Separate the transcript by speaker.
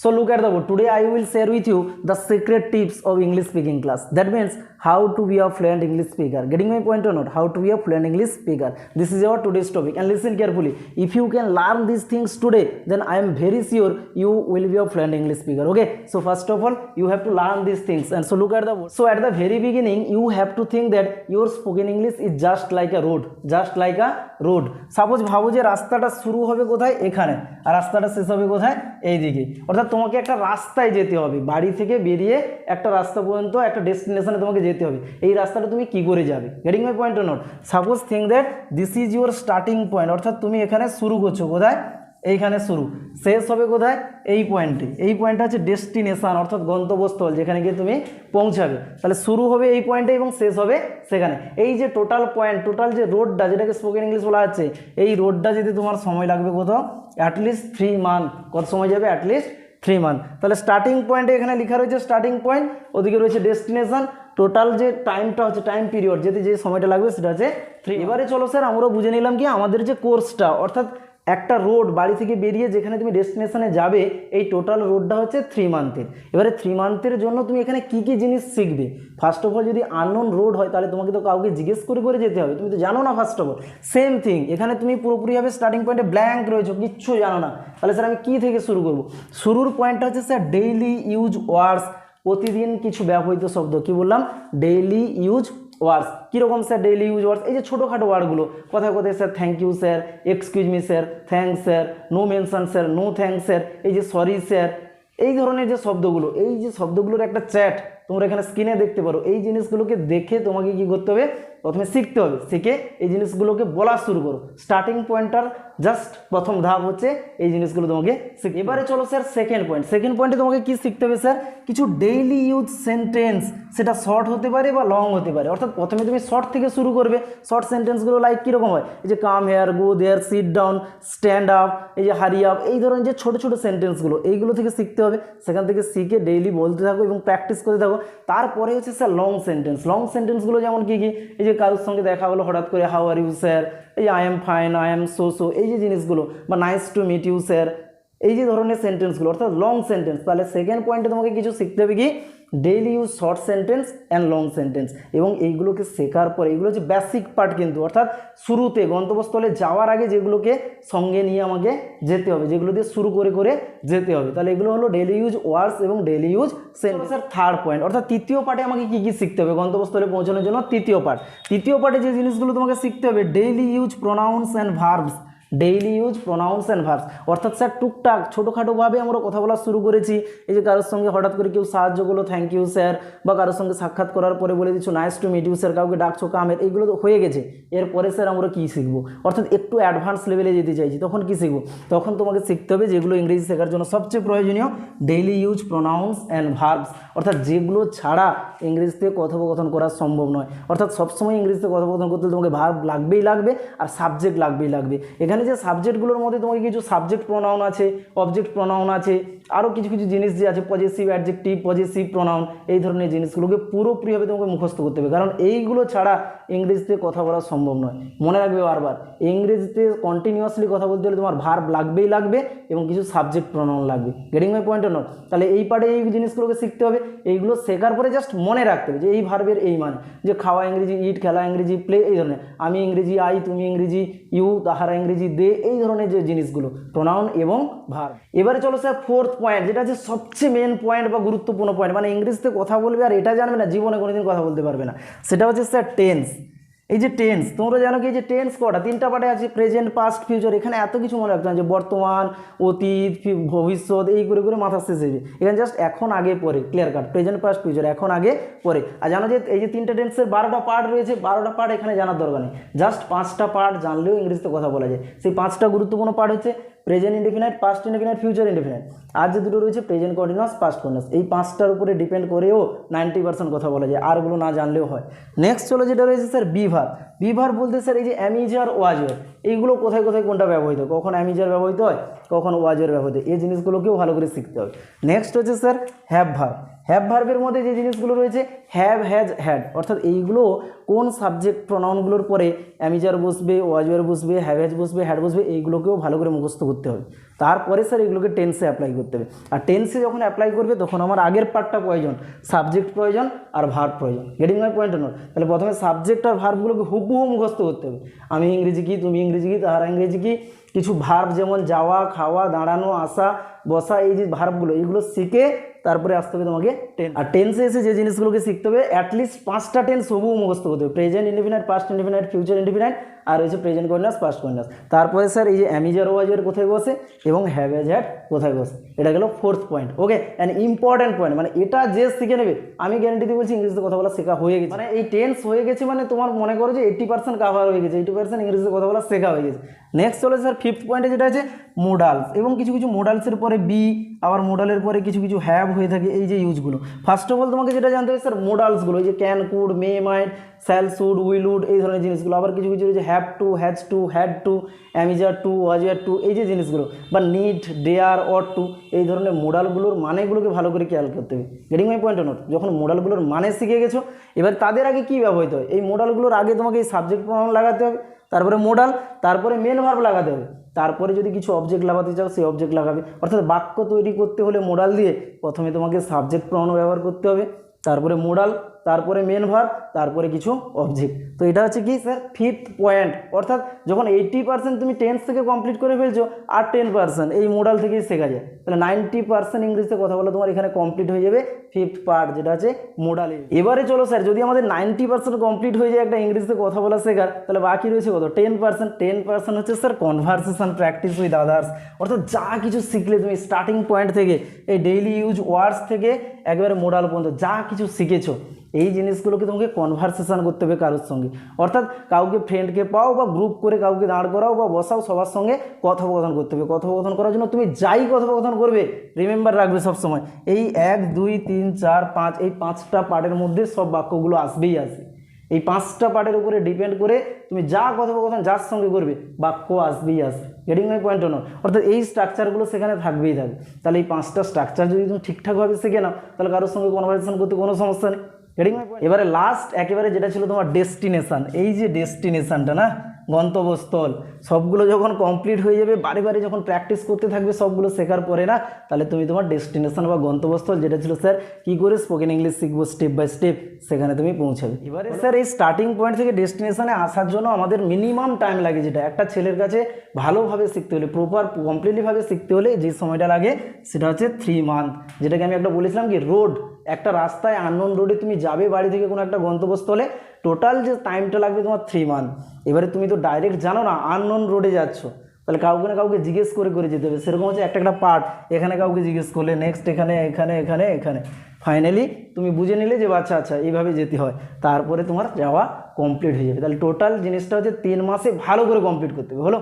Speaker 1: So look at the board. Today I will share with you the secret tips of English speaking class. That means how to be a fluent English speaker. Getting my point or not? How to be a fluent English speaker. This is our today's topic. And listen carefully. If you can learn these things today, then I am very sure you will be a fluent English speaker. Okay. So first of all, you have to learn these things. And so look at the board. So at the very beginning, you have to think that your spoken English is just like a road. Just like a road suppose ভাবো যে রাস্তাটা শুরু হবে কোথায় এখানে আর রাস্তাটা শেষ হবে কোথায় এই দিকে অর্থাৎ তোমাকে একটা রাস্তায় যেতে হবে বাড়ি থেকে বেরিয়ে একটা রাস্তা পর্যন্ত একটা ডেস্টিনেশনে তোমাকে যেতে হবে। এই রাস্তাটা তুমি কি করে যাবে? Getting my point note suppose think that this is your starting point অর্থাৎ তুমি এখানে শুরু করছ। কোথায়? এইখানে শুরু। শেষ হবে কোথায়? এই পয়েন্টে এই পয়েন্টটা হচ্ছে ডেস্টিনেশন অর্থাৎ গন্তব্যস্থল, যেখানে গিয়ে তুমি পৌঁছাবে। তাহলে শুরু হবে এই পয়েন্টে এবং শেষ হবে সেখানে। এই যে টোটাল পয়েন্ট টোটাল যে রোডটা যেটাকে স্পোকেন ইংলিশ বলা হচ্ছে, এই রোডটা যদি তোমার সময় লাগবে কোথাও অ্যাটলিস্ট থ্রি মান্থ কত সময় যাবে? অ্যাটলিস্ট থ্রি মান্থ তাহলে স্টার্টিং পয়েন্টে এখানে লেখা রয়েছে স্টার্টিং পয়েন্ট ওদিকে রয়েছে ডেস্টিনেশন টোটাল যে টাইমটা হচ্ছে টাইম পিরিয়ড যেতে যে সময়টা লাগবে সেটা হচ্ছে থ্রি এবারে চলো স্যার আমরা বুঝে নিলাম কি আমাদের যে কোর্সটা অর্থাৎ একটা রোড বাড়ি থেকে বেরিয়ে যেখানে তুমি ডেস্টিনেশনে যাবে, এই টোটাল রোডটা হচ্ছে থ্রি মান্থের এবারে থ্রি মান্থের জন্য তুমি এখানে কী কী জিনিস শিখবে? ফার্স্ট অফ অল যদি আননোন রোড হয়, তাহলে তোমাকে তো কাউকে জিজ্ঞেস করে করে যেতে হবে। তুমি তো জানো না first of all same thing এখানে তুমি পুরোপুরিভাবে স্টার্টিং পয়েন্টে ব্ল্যাঙ্ক রয়েছো, কিচ্ছু জানো না। তাহলে স্যার আমি কী থেকে শুরু করব? শুরুর পয়েন্টটা হচ্ছে স্যার ডেইলি ইউজ ওয়ার্ডস প্রতিদিন কিছু ব্যবহৃত শব্দ, কি বললাম? ডেইলি ইউজ ওয়ার্ডস কীরকম স্যার ডেইলি ইউজ ওয়ার্ডস এই যে ছোটোখাটো ওয়ার্ডগুলো কোথায় কোথায় sir thank you sir excuse me sir thank sir no mention sir no thanks sir এই যে সরি স্যার এই ধরনের যে শব্দগুলো, এই যে শব্দগুলোর একটা চ্যাট তোমরা এখানে স্ক্রিনে দেখতে পারো। এই জিনিসগুলোকে দেখে তোমাকে কি করতে হবে? প্রথমে শিখতে হবে, শিখে এই জিনিসগুলোকে বলা শুরু করো। স্টার্টিং পয়েন্টটার জাস্ট প্রথম ধাপ হচ্ছে এই জিনিসগুলো তোমাকে শিখ- এবারে চলো স্যার সেকেন্ড পয়েন্ট সেকেন্ড পয়েন্টে তোমাকে কি শিখতে হবে স্যার কিছু ডেইলি ইউজ সেন্টেন্স সেটা শর্ট হতে পারে বা লং হতে পারে। অর্থাৎ প্রথমে তুমি শর্ট থেকে শুরু করবে। শর্ট সেন্টেন্সগুলো লাইক কীরকম হয়? এই যে come here go there sit down stand up এই যে হারি আপ এই ধরনের যে ছোটো ছোটো সেন্টেন্সগুলো এইগুলো থেকে শিখতে হবে। সেখান থেকে শিখে ডেইলি বলতে থাকো এবং প্র্যাকটিস করতে থাকো। তারপরে হচ্ছে স্যার লং সেন্টেন্স লং সেন্টেন্সগুলো যেমন কী কী? এই যে কারোর সঙ্গে দেখা হলো, হঠাৎ করে হাউ আর ইউ স্যার এই I am fine I am so so এই যে জিনিসগুলো, বা nice to meet you sir এই যে ধরনের সেন্টেন্সগুলো অর্থাৎ লং সেন্টেন্স তাহলে সেকেন্ড পয়েন্টে তোমাকে কিছু শিখতে হবে কি? Daily use short sentence and long sentence এবং এইগুলোকে শেখার পরে এগুলো হচ্ছে বেসিক পার্ট কিন্তু, অর্থাৎ শুরুতে গন্তব্যস্থলে যাওয়ার আগে যেগুলোকে সঙ্গে নিয়ে আমাকে যেতে হবে, যেগুলো দিয়ে শুরু করে করে যেতে হবে। তাহলে এগুলো হলো ডেইলি ইউজ ওয়ার্ডস এবং ডেইলি ইউজ সেন্টেন্সের থার্ড পয়েন্ট অর্থাৎ তৃতীয় পার্টে আমাকে কী কী শিখতে হবে গন্তব্যস্থলে পৌঁছানোর জন্য? তৃতীয় পার্ট তৃতীয় পার্টে যে জিনিসগুলো তোমাকে শিখতে হবে daily use pronouns and verbs daily use pronouns and verbs অর্থাৎ স্যার, টুকটাক, ছোটোখাটোভাবে আমরা কথা বলা শুরু করেছি। এই যে কারোর সঙ্গে হঠাৎ করে কেউ সাহায্য করল থ্যাংক ইউ স্যার বা কারোর সঙ্গে সাক্ষাৎ করার পরে বলে দিচ্ছ nice to meet you sir কাউকে ডাকছো কামের এইগুলো তো হয়ে গেছে। এরপরে স্যার আমরা কী শিখব? অর্থাৎ একটু অ্যাডভান্স লেভেলে যেতে চাইছি, তখন কী শিখব? তখন তোমাকে শিখতে হবে যেগুলো ইংরেজি শেখার জন্য সবচেয়ে প্রয়োজনীয় daily use pronouns and verbs অর্থাৎ যেগুলো ছাড়া ইংরেজিতে কথোপকথন করা সম্ভব নয়। অর্থাৎ সবসময় ইংরেজিতে কথোপকথন করতে তোমাকে ভার্ব লাগবেই লাগবে আর সাবজেক্ট লাগবেই লাগবে। এখানে যে সাবজেক্টগুলোর মধ্যে তোমাকে কিছু সাবজেক্ট প্রোনাউন আছে অবজেক্ট প্রোনাউন আছে আরও কিছু কিছু জিনিস যে আছে পজিটিভ অ্যাডজেক্টিভ পজিটিভ প্রোনাউন এই ধরনের জিনিসগুলোকে পুরোপুরিভাবে তোমাকে মুখস্থ করতে হবে। কারণ এইগুলো ছাড়া ইংরেজিতে কথা বলা সম্ভব নয়। মনে রাখবে বারবার, ইংরেজিতে কন্টিনিউয়াসলি কথা বলতে হলে তোমার ভার্ব লাগবেই লাগবে এবং কিছু সাবজেক্ট প্রোনাউন লাগবে। গেটিং মাই পয়েন্ট নোট তাহলে এই পার্টে এই জিনিসগুলোকে শিখতে হবে। এইগুলো শেখার পরে জাস্ট মনে রাখতে হবে যে এই ভার্বের এই মানে। যে খাওয়া ইংরেজি ইট খেলা ইংরেজি প্লে এই ধরনের। আমি ইংরেজি আই তুমি ইংরেজি ইউ তাহারা ইংরেজি দে এই ধরনের যে জিনিসগুলো প্রোনাউন এবং ভার এবারে চলো স্যার ফোর্থ পয়েন্ট যেটা হচ্ছে সবচেয়ে মেন পয়েন্ট বা গুরুত্বপূর্ণ পয়েন্ট মানে ইংরেজিতে কথা বলবে আর এটা জানবে না, জীবনে কোনোদিন কথা বলতে পারবে না। সেটা হচ্ছে স্যার টেন্স এই যে টেন্স তোমরা জানো কি এই যে টেন্স কটা? তিনটা পার্টে আছে প্রেজেন্ট পাস্ট ফিউচার এখানে এত কিছু মনে রাখতে যে বর্তমান, অতীত ভবিষ্যৎ, এই করে করে মাথা শেষ হয়েছে এখানে জাস্ট এখন আগে পরে clear cut present past future এখন আগে পরে। আর জানো যে এই যে তিনটা টেন্সের বারোটা পার্ট রয়েছে, বারোটা পার্ট এখানে জানার দরকার নেই। জাস্ট পাঁচটা পার্ট জানলেও ইংরেজিতে কথা বলা যায়। সেই পাঁচটা গুরুত্বপূর্ণ পার্ট হচ্ছে present indefinite past indefinite future indefinite আর যে দুটো রয়েছে প্রেজেন্ট কন্টিনিউয়াস পাস্ট কন্টিনিউয়াস এই পাঁচটার উপরে ডিপেন্ড করেও নাইনটি পার্সেন্ট কথা বলা যায়। আরগুলো না জানলেও হয়। নেক্সট চলো যেটা রয়েছে স্যার বিভার বিভার বলতে স্যার এই যে অ্যামিজার ওয়াজার, এইগুলো কোথায় কোথায় কোনটা ব্যবহৃত? হয়? কখন অ্যামিজার ব্যবহৃত হয়, কখন ওয়াজার ব্যবহৃত এই জিনিসগুলোকেও ভালো করে শিখতে হবে। নেক্সট হচ্ছে স্যার হ্যাভ ভার হ্যাভ ভার্বের মধ্যে যে জিনিসগুলো রয়েছে হ্যাভ হ্যাজ হ্যাড অর্থাৎ এইগুলো কোন সাবজেক্ট প্রোনাউনগুলোর পরে অ্যামিজার বসবে ওয়াজওয়ার বসবে হ্যাভ হ্যাজ বসবে হ্যাড বসবে, এইগুলোকেও ভালো করে মুখস্থ করতে হবে। তারপরে স্যার এগুলোকে টেন্সে অ্যাপ্লাই করতে হবে। আর টেন্সে যখন অ্যাপ্লাই করবে, তখন আমার আগের পার্টটা প্রয়োজন। সাবজেক্ট প্রয়োজন আর ভার্ব প্রয়োজন। গেটিং মাই পয়েন্ট নোট তাহলে প্রথমে সাবজেক্ট আর ভার্বগুলোকে হুবহু মুখস্থ করতে হবে। আমি ইংরেজি কি, তুমি ইংরেজি কি, তাহারা ইংরেজি কি কিছু ভার্ব যেমন যাওয়া, খাওয়া, দাঁড়ানো, আসা, বসা, এই যে ভার্বগুলো এইগুলো শিখে তারপরে আসতে হবে তোমাকে টেন আর টেন্সে এসে যে জিনিসগুলোকে শিখতে হবে অ্যাটলিস্ট পাঁচটা টেন্স হবু মুখস্থ করতে হবে। Present indefinite past indefinite future indefinite আর হচ্ছে প্রেজেন্ট কন্যাস পাস্ট কন্যাস তারপরে স্যার এই যে অ্যামিজার ওয়াজের কোথায় বসে, এবং হ্যাভেজ হ্যাড কোথায় বসে। এটা গেল fourth point okay and important point মানে এটা যে শিখে নেবে, আমি গ্যারেন্টি দিয়ে বলছি ইংরেজিতে কথা বলা শেখা হয়ে গেছে। মানে এই টেন্স হয়ে গেছে মানে তোমার মনে করো যে এইটি পার্সেন্ট কাভার হয়ে গেছে এইটি পার্সেন্ট ইংরেজিতে কথা বলা শেখা হয়ে গেছে। নেক্সট চলে স্যার ফিফথ পয়েন্টে যেটা আছে মোডালস এবং কিছু কিছু মোডালসের পরে বি আবার মোডালের পরে কিছু কিছু হ্যাভ হয়ে থাকে এই যে ইউজগুলো ফার্স্ট অফ অল তোমাকে যেটা জানতে হবে স্যার মোডালসগুলো এই যে can could may might shall should will would এই ধরনের জিনিসগুলো। আবার কিছু কিছু রয়েছে have to has to had to am is are to was were to এই যে জিনিসগুলো। বা নিড ডেয়ার অর টু এই ধরনের মোডালগুলোর মানেগুলোকে ভালো করে খেয়াল করতে হবে। গেটিং মাই পয়েন্ট নোট যখন মোডালগুলোর মানে শিখে গেছো, এবার তাদের আগে কী ব্যবহৃত হয়? এই মোডালগুলোর আগে তোমাকে এই সাবজেক্ট প্রমাণ লাগাতে হবে। তারপরে মোডাল তারপরে মেন ভার্ব লাগাতে হবে। তারপরে যদি কিছু অবজেক্ট লাগাতে চাও, সেই অবজেক্ট লাগাবে। অর্থাৎ বাক্য তৈরি করতে হলে মোডাল দিয়ে প্রথমে তোমাকে সাবজেক্ট প্রমাণ ব্যবহার করতে হবে। তারপরে মোডাল তারপরে মেন ভার্ব তারপরে কিছু অবজেক্ট তো এটা হচ্ছে কি স্যার ফিফথ পয়েন্ট অর্থাৎ যখন এইট্টি পার্সেন্ট তুমি টেন্স থেকে কমপ্লিট করে ফেলছো, আর টেন পার্সেন্ট এই মোডাল থেকেই শেখা যায়। তাহলে নাইনটি পার্সেন্ট ইংরেজিতে কথা বলে তোমার এখানে কমপ্লিট হয়ে যাবে ফিফথ পার্ট যেটা আছে মোডাল এবারে চলো স্যার যদি আমাদের নাইনটি পার্সেন্ট কমপ্লিট হয়ে যায় একটা ইংরেজিতে কথা বলা শেখার, তাহলে বাকি রয়েছে কত? টেন পার্সেন্ট টেন পার্সেন্ট হচ্ছে sir conversation practice with others অর্থাৎ যা কিছু শিখলে তুমি স্টার্টিং পয়েন্ট থেকে, এই ডেইলি ইউজ ওয়ার্ডস থেকে একবারে মোডাল পর্যন্ত, যা কিছু শিখেছো, এই জিনিসগুলোকে তোমাকে কনভারসেশন করতে হবে কারোর সঙ্গে। অর্থাৎ কাউকে ফ্রেন্ডকে পাও বা গ্রুপ করে কাউকে দাঁড় করাও বা বসাও, সবার সঙ্গে কথোপকথন করতে হবে। কথোপকথন করার জন্য তুমি যাই কথোপকথন করবে রিমেম্বার রাখবে সবসময়। এই এক, দুই, তিন, চার, পাঁচ, এই পাঁচটা পার্টের মধ্যে সব বাক্যগুলো আসবেই আসবে। এই পাঁচটা পার্টের উপরে ডিপেন্ড করে তুমি যা কথোপকথন যার সঙ্গে করবে বাক্য আসবেই আসবে গেটিং মাই পয়েন্ট অন অর্থাৎ এই স্ট্রাকচারগুলো সেখানে থাকবেই থাকবে। তাহলে এই পাঁচটা স্ট্রাকচার যদি তুমি ঠিকঠাকভাবে শিখে নাও, তাহলে কারোর সঙ্গে কনভারসেশন করতে কোনো সমস্যা নেই। গেটিং মাই এবারে লাস্ট একেবারে যেটা ছিল তোমার ডেস্টিনেশান এই যে ডেস্টিনেশানটা না? গন্তব্যস্থল। সবগুলো যখন কমপ্লিট হয়ে যাবে, বারে বারে যখন প্র্যাকটিস করতে থাকবে, সবগুলো শেখার পরে না, তাহলে তুমি তোমার ডেস্টিনেশন বা গন্তব্যস্থল যেটা ছিল স্যার কী করে স্পোকেন ইংলিশ শিখব স্টেপ বাই স্টেপ সেখানে তুমি পৌঁছাবে। এবারে স্যার এই স্টার্টিং পয়েন্ট থেকে ডেস্টিনেশনে আসার জন্য আমাদের মিনিমাম টাইম লাগে যেটা। একটা ছেলের কাছে ভালোভাবে শিখতে হলে প্রপার কমপ্লিটলিভাবে শিখতে হলে যে সময়টা লাগে, সেটা হচ্ছে থ্রি মান্থ যেটাকে আমি একটা বলেছিলাম কি রোড একটা রাস্তায় আননোন রোডে তুমি যাবে বাড়ি থেকে কোনো একটা গন্তব্যস্থলে টোটাল যে টাইমটা লাগবে তোমার থ্রি মান্থ এবারে তুমি তো ডাইরেক্ট জানো না আননোন রোডে যাচ্ছ। তাহলে কাউকে না কাউকে জিজ্ঞেস করে করে যেতে হবে। সেরকম হচ্ছে একটা একটা পার্ট এখানে কাউকে জিজ্ঞেস করলে নেক্সট এখানে এখানে এখানে এখানে। ফাইনালি তুমি বুঝে নিলে যে বাচ্চা আচ্ছা এইভাবে যেতে হয়। তারপরে তোমার যাওয়া কমপ্লিট হয়ে যাবে। তাহলে টোটাল জিনিসটা হচ্ছে তিন মাসে ভালো করে কমপ্লিট করতে হবে। হলো?